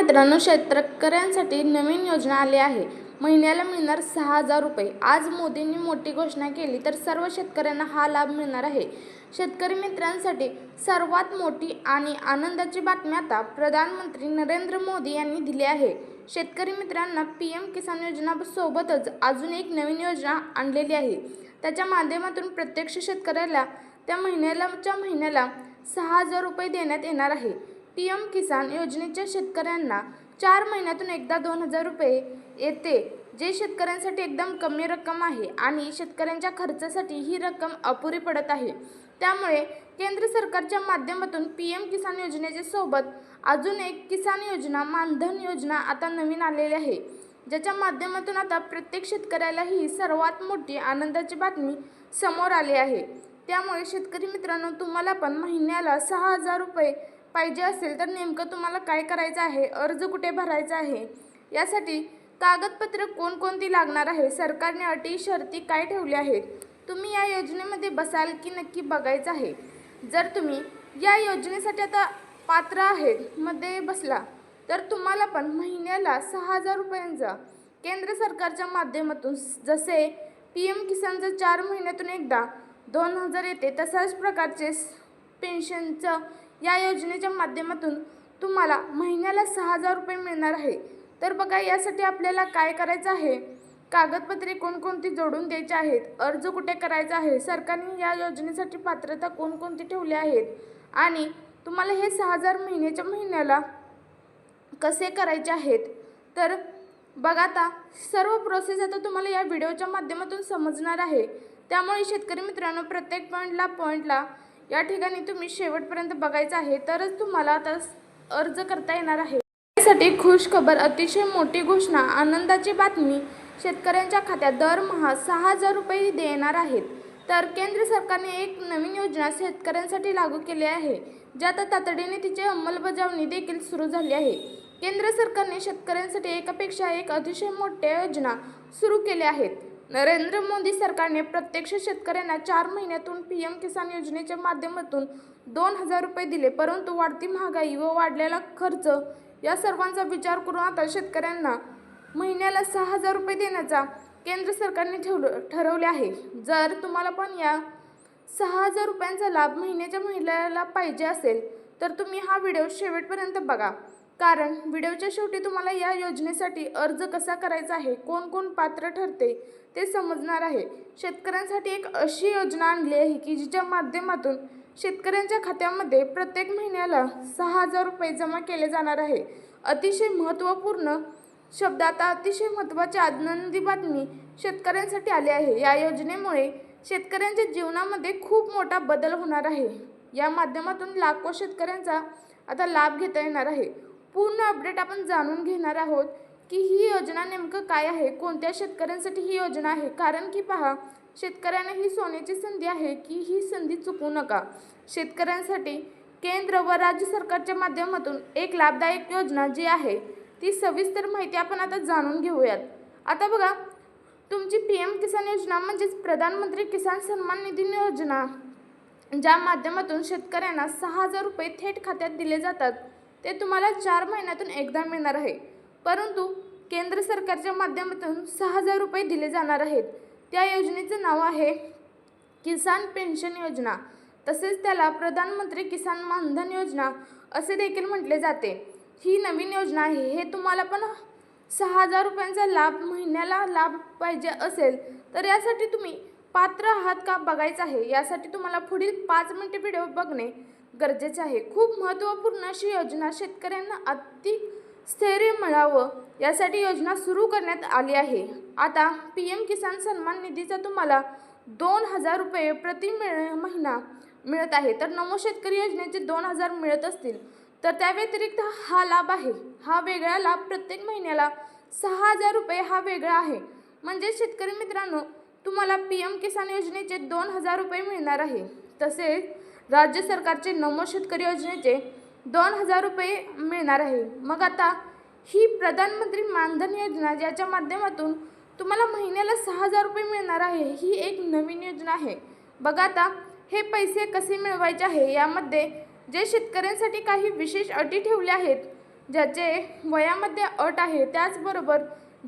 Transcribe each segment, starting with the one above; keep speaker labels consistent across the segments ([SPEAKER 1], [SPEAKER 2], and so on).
[SPEAKER 1] मित्रांनो शेतकऱ्यांसाठी नवीन योजना आली आहे. महिन्याला मिळणार सहा हजार रुपये. आज मोदींनी मोठी घोषणा केली तर सर्व शेतकऱ्यांना हा लाभ मिळणार आहे. शेतकरी मित्रांसाठी सर्वात मोठी आणि आनंदाची बातमी आता प्रधानमंत्री नरेंद्र मोदी यांनी दिली आहे. शेतकरी मित्रांना पी एम किसान योजना सोबतच अजून एक नवीन योजना आणलेली आहे. त्याच्या माध्यमातून प्रत्यक्ष शेतकऱ्याला त्या महिन्यालाच्या महिन्याला सहा हजार रुपये देण्यात येणार आहे. पी एम किसान योजनेच्या शेतकऱ्यांना चार महिन्यातून एकदा दोन हजार रुपये येते जे शेतकऱ्यांसाठी एकदम कमी रक्कम आहे आणि शेतकऱ्यांच्या खर्चासाठी ही रक्कम अपुरी पडत आहे. त्यामुळे केंद्र सरकारच्या माध्यमातून पी एम किसान योजनेच्या सोबत अजून एक किसान योजना मानधन योजना आता नवीन आलेली आहे. ज्याच्या माध्यमातून आता प्रत्येक शेतकऱ्याला ही सर्वात मोठी आनंदाची बातमी समोर आली आहे. त्यामुळे शेतकरी मित्रांनो तुम्हाला पण महिन्याला सहा हजार रुपये पाहिजे असेल तर नेमकं तुम्हाला काय करायचं आहे? अर्ज कुठे भरायचा आहे? यासाठी कागदपत्र कोणकोणती लागणार आहे? सरकारने अटी शर्ती काय ठेवल्या आहेत? तुम्ही या योजनेमध्ये बसाल की नक्की बघायचं आहे? जर तुम्ही या योजनेसाठी आता पात्र आहेत मध्ये बसला तर तुम्हाला पण महिन्याला सहा हजार रुपयांचा केंद्र सरकारच्या माध्यमातून जसे पी एम किसानचं चार महिन्यातून एकदा दोन हजार येते तशाच प्रकारचे पेन्शनचं या योजनेच्या माध्यमातून तुम्हाला महिन्याला सहा हजार रुपये मिळणार आहे. तर बघा यासाठी आपल्याला काय करायचं आहे? कागदपत्रे कोणकोणती जोडून द्यायची आहेत? अर्ज कुठे करायचा आहे? सरकारने या योजनेसाठी पात्रता कोणकोणती ठेवली आहेत? आणि तुम्हाला हे सहा हजार महिन्याच्या महिन्याला कसे करायचे आहेत? तर बघा आता सर्व प्रोसेस आता तुम्हाला या व्हिडिओच्या माध्यमातून समजणार आहे. त्यामुळे शेतकरी मित्रांनो प्रत्येक पॉईंटला पॉईंटला या ठिकाणी तुम्ही शेवटपर्यंत बघायचं आहे तरच तुम्हाला आता अर्ज करता येणार आहे. साठी खुश खबर अतिशय मोठी घोषणा आनंदाची बातमी शेतकऱ्यांच्या खात्यात दरमहा सहा हजार रुपये देणार आहेत. तर केंद्र सरकारने एक नवीन योजना शेतकऱ्यांसाठी लागू केली आहे ज्यात तातडीने तिची अंमलबजावणी देखील सुरू झाली आहे. केंद्र सरकारने शेतकऱ्यांसाठी एकापेक्षा एक अतिशय मोठ्या योजना सुरू केल्या आहेत. नरेंद्र मोदी सरकारने प्रत्यक्ष शेतकऱ्यांना चार महिन्यातून पी एम किसान योजनेच्या माध्यमातून दोन हजार रुपये दिले परंतु वाढती महागाई व वाढलेला खर्च या सर्वांचा विचार करून आता शेतकऱ्यांना महिन्याला सहा हजार रुपये देण्याचा केंद्र सरकारने ठेवलं ठरवले आहे. जर तुम्हाला पण या सहा हजार रुपयांचा लाभ महिन्याच्या महिन्याला पाहिजे असेल तर तुम्ही हा व्हिडिओ शेवटपर्यंत बघा. कारण व्हिडिओच्या शेवटी तुम्हाला या योजनेसाठी अर्ज कसा करायचा आहे कोण कोण पात्र ठरते ते समजणार आहे. शेतकऱ्यांसाठी एक अशी योजना आणली आहे की जिच्या माध्यमातून शेतकऱ्यांच्या खात्यामध्ये प्रत्येक महिन्याला सहा हजार रुपये जमा केले जाणार आहे. अतिशय महत्त्वपूर्ण शब्द आता अतिशय महत्त्वाची आनंदी बातमी शेतकऱ्यांसाठी आली आहे. या योजनेमुळे शेतकऱ्यांच्या जीवनामध्ये खूप मोठा बदल होणार आहे. या माध्यमातून लाखो शेतकऱ्यांचा आता लाभ घेता येणार आहे. पूर्ण अपडेट आपण जाणून घेणार आहोत की ही योजना नेमकं काय आहे? कोणत्या शेतकऱ्यांसाठी ही योजना आहे? कारण की पहा शेतकऱ्यांना ही सोन्याची संधी आहे की ही संधी चुकू नका. शेतकऱ्यांसाठी केंद्र व राज्य सरकारच्या माध्यमातून एक लाभदायक योजना जी आहे ती सविस्तर माहिती आपण आता जाणून घेऊयात. आता बघा तुमची पी एम किसान योजना म्हणजेच प्रधानमंत्री किसान सन्मान निधी योजना ज्या माध्यमातून शेतकऱ्यांना सहा हजार रुपये थेट खात्यात दिले जातात. ते तुम्हाला चार महिन्यातून एकदा मिळणार आहे. परंतु केंद्र सरकारच्या माध्यमातून सहा हजार रुपये दिले जाणार आहेत. त्या योजनेचं नाव आहे किसान पेन्शन योजना. तसेच त्याला प्रधानमंत्री किसान मानधन योजना असे देखील म्हटले जाते. ही नवीन योजना आहे. हे तुम्हाला पण सहा हजार रुपयांचा लाभ महिन्याला लाभ पाहिजे असेल तर यासाठी तुम्ही पात्र आहात का बघायचं आहे. यासाठी तुम्हाला पुढील पाच मिनिटे व्हिडिओ बघणे गरजेचे आहे. खूप महत्त्वपूर्ण अशी योजना शेतकऱ्यांना अति स्थैर्य मिळावं यासाठी योजना सुरू करण्यात आली आहे. आता पी एम किसान सन्मान निधीचा तुम्हाला दोन हजार रुपये प्रति मिळ महिना मिळत आहे. तर नमो शेतकरी योजनेचे दोन हजार मिळत असतील तर त्या व्यतिरिक्त हा लाभ आहे. हा वेगळा लाभ प्रत्येक महिन्याला सहा हजार रुपये हा वेगळा आहे. म्हणजे शेतकरी मित्रांनो तुम्हाला पी एम किसान योजनेचे दोन हजार रुपये मिळणार आहे. तसेच राज्य सरकारचे नमो शेतकरी योजनेचे दोन हजार रुपये मिळणार आहे. मग आता ही प्रधानमंत्री मानधन योजना ज्याच्या माध्यमातून तुम्हाला महिन्याला सहा हजार रुपये मिळणार आहे ही एक नवीन योजना आहे. बघा आता हे पैसे कसे मिळवायचे आहे? यामध्ये जे शेतकऱ्यांसाठी काही विशेष अटी ठेवल्या आहेत ज्याचे वयामध्ये अट आहे त्याचबरोबर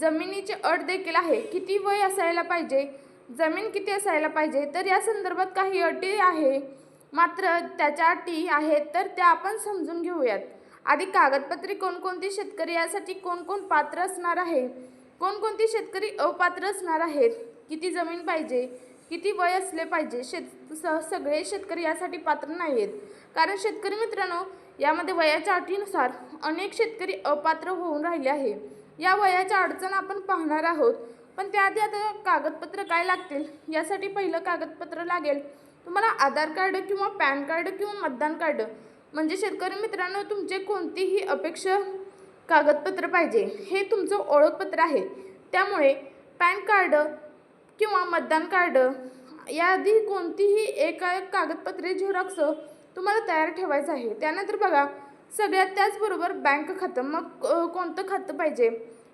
[SPEAKER 1] जमिनीची अट देखील आहे. किती वय असायला पाहिजे? जमीन किती असायला पाहिजे? तर या संदर्भात काही अटी आहे. मात्र त्याच्या अटी आहेत तर त्या आपण समजून घेऊयात. आधी कागदपत्रे कोणकोणती शेतकरी यासाठी कोणकोण पात्र असणार आहे? कोणकोणती शेतकरी अपात्र असणार आहेत? किती जमीन पाहिजे? किती वय असले पाहिजे? शेत स सगळे शेतकरी यासाठी पात्र नाही आहेत कारण शेतकरी मित्रांनो यामध्ये वयाच्या अटीनुसार अनेक शेतकरी अपात्र होऊन राहिले आहे. या वयाच्या अडचण आपण पाहणार आहोत. पण त्याआधी आता कागदपत्र काय लागतील? यासाठी पहिलं कागदपत्र लागेल. तुम्हाला आधार कार्ड किंवा पॅन कार्ड किंवा मतदान कार्ड म्हणजे शेतकरी मित्रांनो तुमचे कोणतीही अपेक्षा कागदपत्र पाहिजे हे तुमचं ओळखपत्र आहे. त्यामुळे पॅन कार्ड किंवा मतदान कार्ड याआधी कोणतीही एक कागदपत्रे झेरॉक्स तुम्हाला तयार ठेवायचं आहे. त्यानंतर बघा सगळ्यात त्याचबरोबर बँक खातं. मग कोणतं खातं पाहिजे?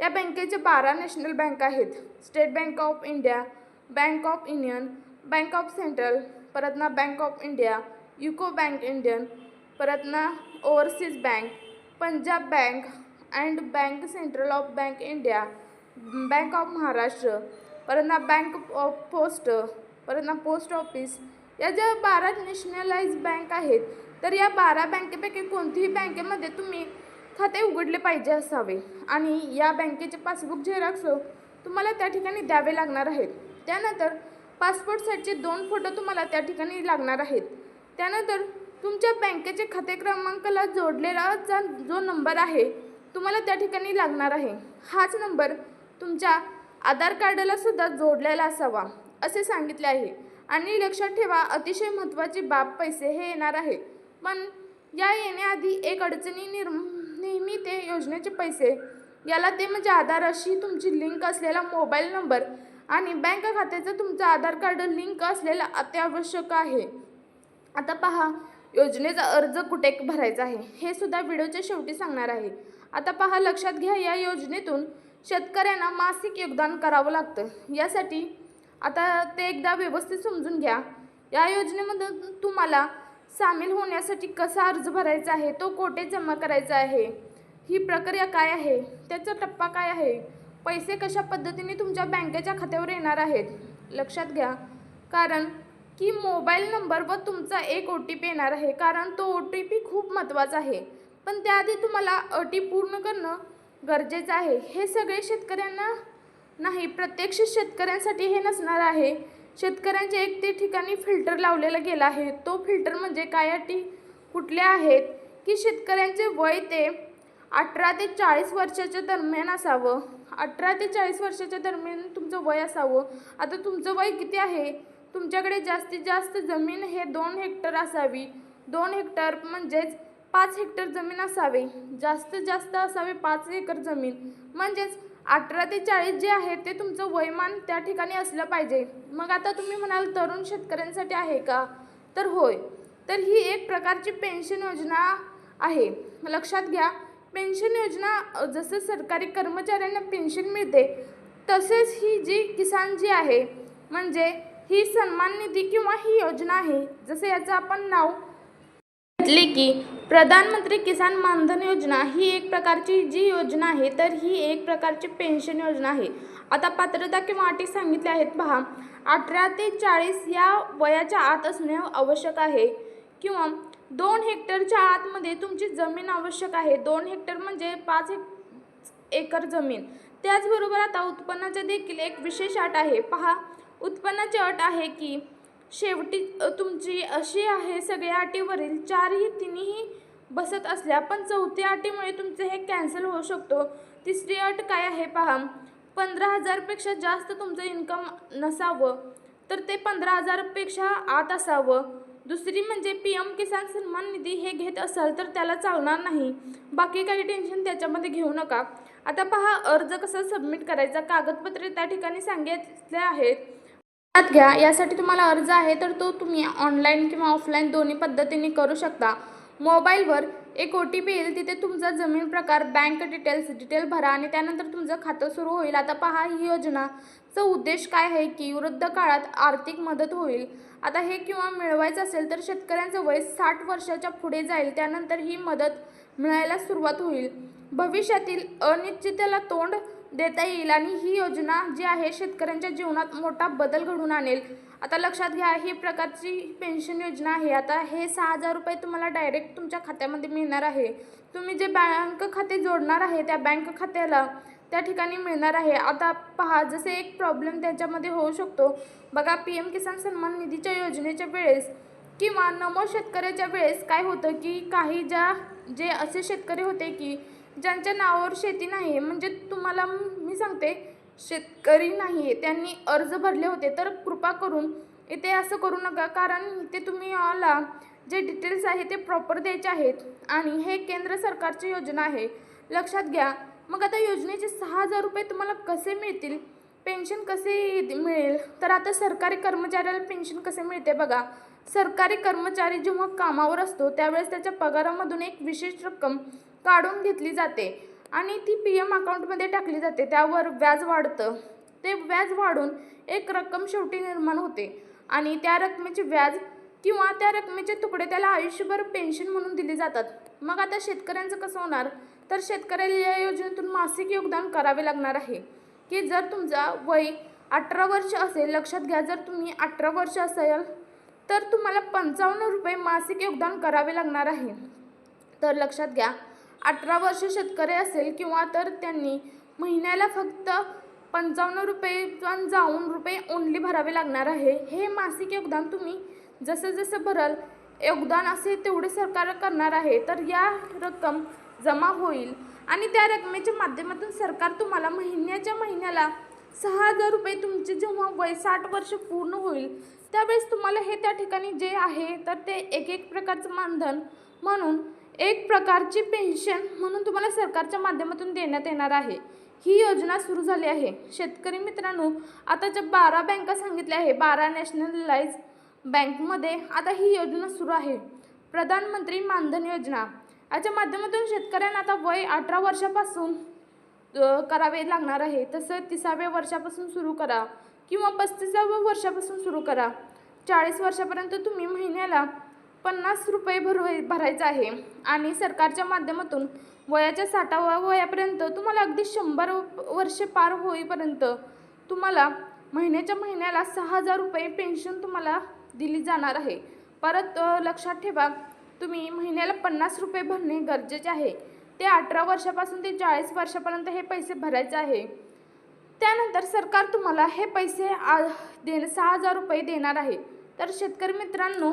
[SPEAKER 1] या बँकेचे बारा नॅशनल बँक आहेत. State bank of India bank of union bank of central परत ना bank of India UCO bank Indian परत ना overseas bank Punjab bank and bank central of bank India bank of Maharashtra परत ना bank of post परत ना post office या ज्या बारा नॅशनलाइज बँक आहेत तर या बारा बँकेपैकी कोणतीही बँकेमध्ये तुम्ही खाते उघडले पाहिजे असावे. आणि या बँकेचे पासबुक झेरॉक्स तुम्हाला त्या ठिकाणी द्यावे लागणार आहेत. त्यानंतर पासपोर्ट साईजचे दोन फोटो तुम्हाला त्या ठिकाणी लागणार आहेत. त्यानंतर तुमच्या बँकेचे खाते क्रमांकाला जोडलेला जा जो नंबर आहे तुम्हाला त्या ठिकाणी लागणार आहे. हाच नंबर तुमच्या आधार कार्डाला सुद्धा जोडलेला असावा असे सांगितले आहे. आणि लक्षात ठेवा अतिशय महत्त्वाची बाब पैसे हे येणार आहे. पण या येण्याआधी एक अडचणी निर्म नेहमी ते योजनेचे पैसे याला ते म्हणजे आधार अशी तुमची लिंक असलेला मोबाईल नंबर आणि बँक खात्याचं तुमचं आधार कार्ड लिंक असलेलं अत्यावश्यक आहे. आता पहा योजनेचा अर्ज कुठे भरायचा आहे? हे सुद्धा व्हिडिओच्या शेवटी सांगणार आहे. आता पहा लक्षात घ्या या योजनेतून शेतकऱ्यांना मासिक योगदान करावं लागतं. यासाठी आता ते एकदा व्यवस्थित समजून घ्या. या योजनेमधून तुम्हाला सामील होण्यासाठी कसा अर्ज भरायचा आहे? तो कोठे जमा करायचा आहे? ही प्रक्रिया काय आहे? त्याचा टप्पा काय आहे? पैसे कशा पद्धतीने तुमच्या बँकेच्या खात्यावर येणार आहेत? लक्षात घ्या. कारण की मोबाईल नंबर व तुमचा एक ओ टी पी येणार आहे. कारण तो ओ टी पी खूप महत्त्वाचा आहे. पण त्याआधी तुम्हाला अटी पूर्ण करणं गरजेचं आहे. हे सगळे शेतकऱ्यांना नाही प्रत्यक्ष शेतकऱ्यांसाठी हे नसणार आहे. शेतकऱ्यांच्या एक ते ठिकाणी फिल्टर लावलेला गेला आहे. तो फिल्टर म्हणजे काय अटी? कुठल्या आहेत? की शेतकऱ्यांचे वय ते अठरा ते चाळीस वर्षाच्या दरम्यान असावं. अठरा ते चाळीस वर्षाच्या दरम्यान तुमचं वय असावं. आता तुमचं वय किती आहे? तुमच्याकडे जास्तीत जास्त जमीन हे दोन हेक्टर असावी. दोन हेक्टर म्हणजेच पाच हेक्टर जमीन असावी. जास्तीत जास्त असावे पाच एकर जमीन. म्हणजेच अठरा ते चाळीस जे आहे ते तुमचं वयमान त्या ठिकाणी असलं पाहिजे. मग आता तुम्ही म्हणाल तरुण शेतकऱ्यांसाठी आहे का? तर होय. तर ही एक प्रकारची पेन्शन योजना आहे. लक्षात घ्या. पेन्शन योजना जसं सरकारी कर्मचाऱ्यांना पेन्शन मिळते तसेच ही जी किसान जी आहे म्हणजे ही सन्मान निधी किंवा ही योजना आहे जसं याचं आपण नाव म्हटले की प्रधानमंत्री किसान मानधन योजना ही एक प्रकारची जी योजना आहे तर ही एक प्रकारची पेन्शन योजना आहे. आता पात्रता किंवा अटी सांगितल्या आहेत पहा अठरा ते चाळीस या वयाच्या आत असणे आवश्यक आहे किंवा दोन हेक्टरच्या आतमध्ये तुमची जमीन आवश्यक आहे. दोन हेक्टर म्हणजे पाच हेक एकर जमीन. त्याचबरोबर आता उत्पन्नाचे देखील एक विशेष अट आहे. पहा उत्पन्नाची अट आहे की शेवटी तुमची अशी आहे सगळ्या अटीवरील चारही तिन्ही बसत असल्या पण चौथ्या अटीमुळे तुमचे हे कॅन्सल होऊ शकतो. तिसरी अट काय आहे पहा पंधरा हजारपेक्षा जास्त तुमचं इन्कम नसावं तर ते पंधरा हजारपेक्षा आत असावं. दुसरी म्हणजे पी एम किसान सन्मान निधी हे घेत असाल तर त्याला चालणार नाही. बाकी काही टेन्शन त्याच्यामध्ये घेऊ नका. आता पहा अर्ज कसा सबमिट करायचा? कागदपत्रे त्या ठिकाणी सांगितले आहेत. लक्षात घ्या यासाठी तुम्हाला अर्ज आहे तर तो तुम्ही ऑनलाईन किंवा ऑफलाईन दोन्ही पद्धतीने करू शकता. मोबाईलवर एक ओ टी पी येईल तिथे तुमचा जमीन प्रकार बँक डिटेल्स डिटेल भरा आणि त्यानंतर तुमचं खातं सुरू होईल. आता पहा ही योजनाचा उद्देश काय आहे की वृद्ध काळात आर्थिक मदत होईल. आता हे किंवा मिळवायचं असेल तर शेतकऱ्यांचं वय साठ वर्षाच्या पुढे जाईल. त्यानंतर ही मदत मिळायला सुरुवात होईल. भविष्यातील अनिश्चिततेला तोंड देता येईल आणि ही योजना जी आहे शेतकऱ्यांच्या जीवनात मोठा बदल घडून आणेल. आता लक्षात घ्या ही प्रकारची पेन्शन योजना आहे. आता हे सहा हजार रुपये तुम्हाला डायरेक्ट तुमच्या खात्यामध्ये मिळणार आहे. तुम्ही जे बँक खाते जोडणार आहे त्या बँक खात्याला त्या ठिकाणी मिळणार आहे. आता पहा जसे एक प्रॉब्लेम त्याच्यामध्ये होऊ शकतो. बघा पी एम किसान सन्मान निधीच्या योजनेच्या वेळेस किंवा नमो शेतकऱ्याच्या वेळेस काय होतं की काही ज्या जे असे शेतकरी होते की ज्यांच्या नावावर शेती नाही म्हणजे तुम्हाला मी सांगते शेतकरी नाही आहे त्यांनी अर्ज भरले होते. तर कृपा करून इथे असं करू नका. कारण इथे तुम्ही आला जे डिटेल्स आहे ते प्रॉपर द्यायचे आहेत. आणि हे केंद्र सरकारची योजना आहे. लक्षात घ्या. मग आता योजनेचे सहा हजार रुपये तुम्हाला कसे मिळतील? पेन्शन कसे मिळेल? तर आता सरकारी कर्मचाऱ्याला पेन्शन कसे मिळते बघा. सरकारी कर्मचारी जेव्हा कामावर असतो त्यावेळेस त्याच्या पगारामधून एक विशेष रक्कम काढून घेतली जाते. आणि ती पी एम अकाउंटमध्ये टाकली जाते. त्यावर व्याज वाढतं. ते व्याज वाढून एक रक्कम शेवटी निर्माण होते. आणि त्या रकमेचे व्याज किंवा त्या रकमेचे तुकडे त्याला आयुष्यभर पेन्शन म्हणून दिले जातात. मग आता शेतकऱ्यांचं कसं होणार? तर शेतकऱ्याला या योजनेतून मासिक योगदान करावे लागणार आहे. की जर तुमचा वय अठरा वर्ष असेल लक्षात घ्या जर तुम्ही अठरा वर्ष असेल तर तुम्हाला पंचावन्न रुपये मासिक योगदान करावे लागणार आहे. तर लक्षात घ्या अठरा वर्ष शेतकरी असेल किंवा तर त्यांनी महिन्याला फक्त पंचावन्न रुपये पण जाऊन रुपये ओनली भरावे लागणार आहे. हे मासिक योगदान तुम्ही जसं जसं भराल योगदान असे तेवढे सरकार करणार आहे. तर या रक्कम जमा होईल. आणि त्या रकमेच्या माध्यमातून सरकार तुम्हाला महिन्याच्या महिन्याला सहा हजार रुपये तुमचे जेव्हा वय साठ वर्ष पूर्ण होईल त्यावेळेस तुम्हाला हे त्या ठिकाणी जे आहे तर ते एक एक प्रकारचं मानधन म्हणून एक प्रकारची पेन्शन म्हणून तुम्हाला सरकारच्या माध्यमातून देण्यात येणार आहे. ही योजना सुरू झाली आहे. शेतकरी मित्रांनो आता ज्या बारा बँका सांगितल्या आहे बारा नॅशनलाइज बँकमध्ये आता ही योजना सुरू आहे. प्रधानमंत्री मानधन योजना. याच्या माध्यमातून शेतकऱ्यांना आता वय अठरा वर्षापासून करावे लागणार आहे. तसं तिसाव्या वर्षापासून सुरू करा किंवा पस्तीसाव्या वर्षापासून सुरू करा. चाळीस वर्षापर्यंत तुम्ही महिन्याला पन्नास रुपये भरव भरायचं आहे. आणि सरकारच्या माध्यमातून वयाच्या साठाव्या वयापर्यंत तुम्हाला अगदी शंभर वर्षे पार होईपर्यंत तुम्हाला महिन्याच्या महिन्याला सहा हजार रुपये पेन्शन तुम्हाला दिली जाणार आहे. परत लक्षात ठेवा तुम्ही महिन्याला पन्नास रुपये भरणे गरजेचे आहे. ते अठरा वर्षापासून ते चाळीस वर्षापर्यंत हे पैसे भरायचे आहे. त्यानंतर सरकार तुम्हाला हे पैसे आ दे सहा हजार रुपये देणार आहे. तर शेतकरी मित्रांनो